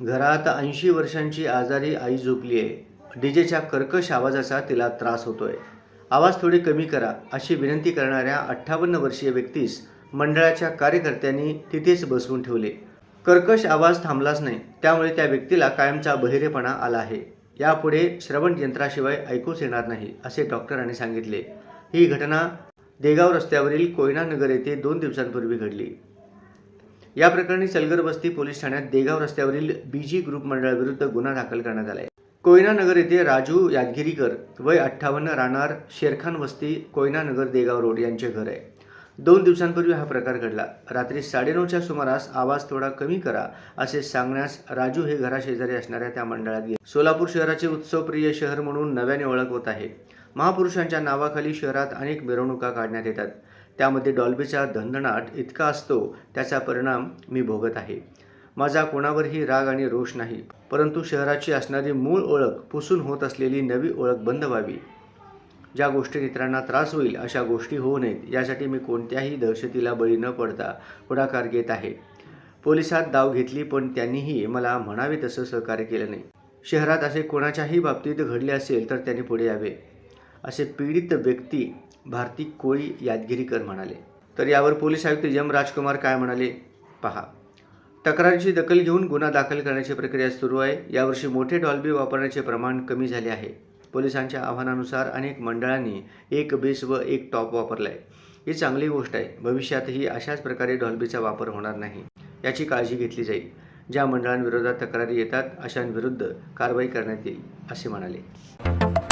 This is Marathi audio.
घरात ऐंशी वर्षांची आजारी आई झोपली आहे. डीजेच्या कर्कश आवाजाचा तिला त्रास होतोय. आवाज थोडे कमी करा अशी विनंती करणाऱ्या अठ्ठावन्न वर्षीय व्यक्तीस मंडळाच्या कार्यकर्त्यांनी तिथेच बसवून ठेवले. कर्कश आवाज थांबलाच नाही त्यामुळे त्या व्यक्तीला कायमचा बहिरेपणा आला आहे. यापुढे श्रवण यंत्राशिवाय ऐकूच येणार नाही असे डॉक्टरांनी सांगितले. ही घटना देगाव रस्त्यावरील कोयना नगर येथे दोन दिवसांपूर्वी घडली. या प्रकरणी सलगर वस्ती पोलीस ठाण्यात देगाव रस्त्यावरील बीजी ग्रुप मंडळाविरुद्ध गुन्हा दाखल करण्यात आला आहे कोयना नगर येथे राजू यादगिरीकर वय अठ्ठावन्न राहणार शेरखान वस्ती कोयना नगर देगाव रोड यांचे घर आहे. दोन दिवसांपूर्वी हा प्रकार घडला. रात्री साडेनऊच्या सुमारास आवाज थोडा कमी करा असे सांगण्यास राजू हे घराशेजारी असणाऱ्या त्या मंडळात गेले. सोलापूर शहराचे उत्सवप्रिय शहर म्हणून नव्याने ओळख होत आहे. महापुरुषांच्या नावाखाली शहरात अनेक मिरवणुका काढण्यात येतात. त्यामध्ये डॉल्बीचा धंदणाट इतका असतो त्याचा परिणाम मी भोगत आहे. माझा कोणावरही राग आणि रोष नाही परंतु शहराची असणारी मूळ ओळख पुसून होत असलेली नवी ओळख बंद व्हावी. ज्या गोष्टी इतरांना त्रास होईल अशा गोष्टी होऊ नयेत. यासाठी मी कोणत्याही दहशतीला बळी न पडता पुढाकार घेत आहे. पोलिसात दाव घेतली पण त्यांनीही मला म्हणावे तसं सहकार्य केलं नाही. शहरात असे कोणाच्याही बाबतीत घडले असेल तर त्यांनी पुढे यावे. असे पीडित व्यक्ती भारती कोळी यादगिरीकर म्हणाले. तर यावर पोलीस आयुक्त यम राजकुमार काय म्हणाले? पहा. तक्रारीची दखल घेऊन गुन्हा दाखल करण्याची प्रक्रिया सुरू आहे. यावर्षी मोठे डॉल्बी वापरण्याचे प्रमाण कमी झाले आहे. पोलिसांच्या आव्हानानुसार अनेक मंडळांनी एक बेस व एक टॉप वापरला आहे ही चांगली गोष्ट आहे. भविष्यातही अशाच प्रकारे डॉल्बीचा वापर होणार नाही याची काळजी घेतली जाईल. ज्या मंडळांविरोधात तक्रारी येतात अशांविरुद्ध कारवाई करण्यात येईल असे म्हणाले.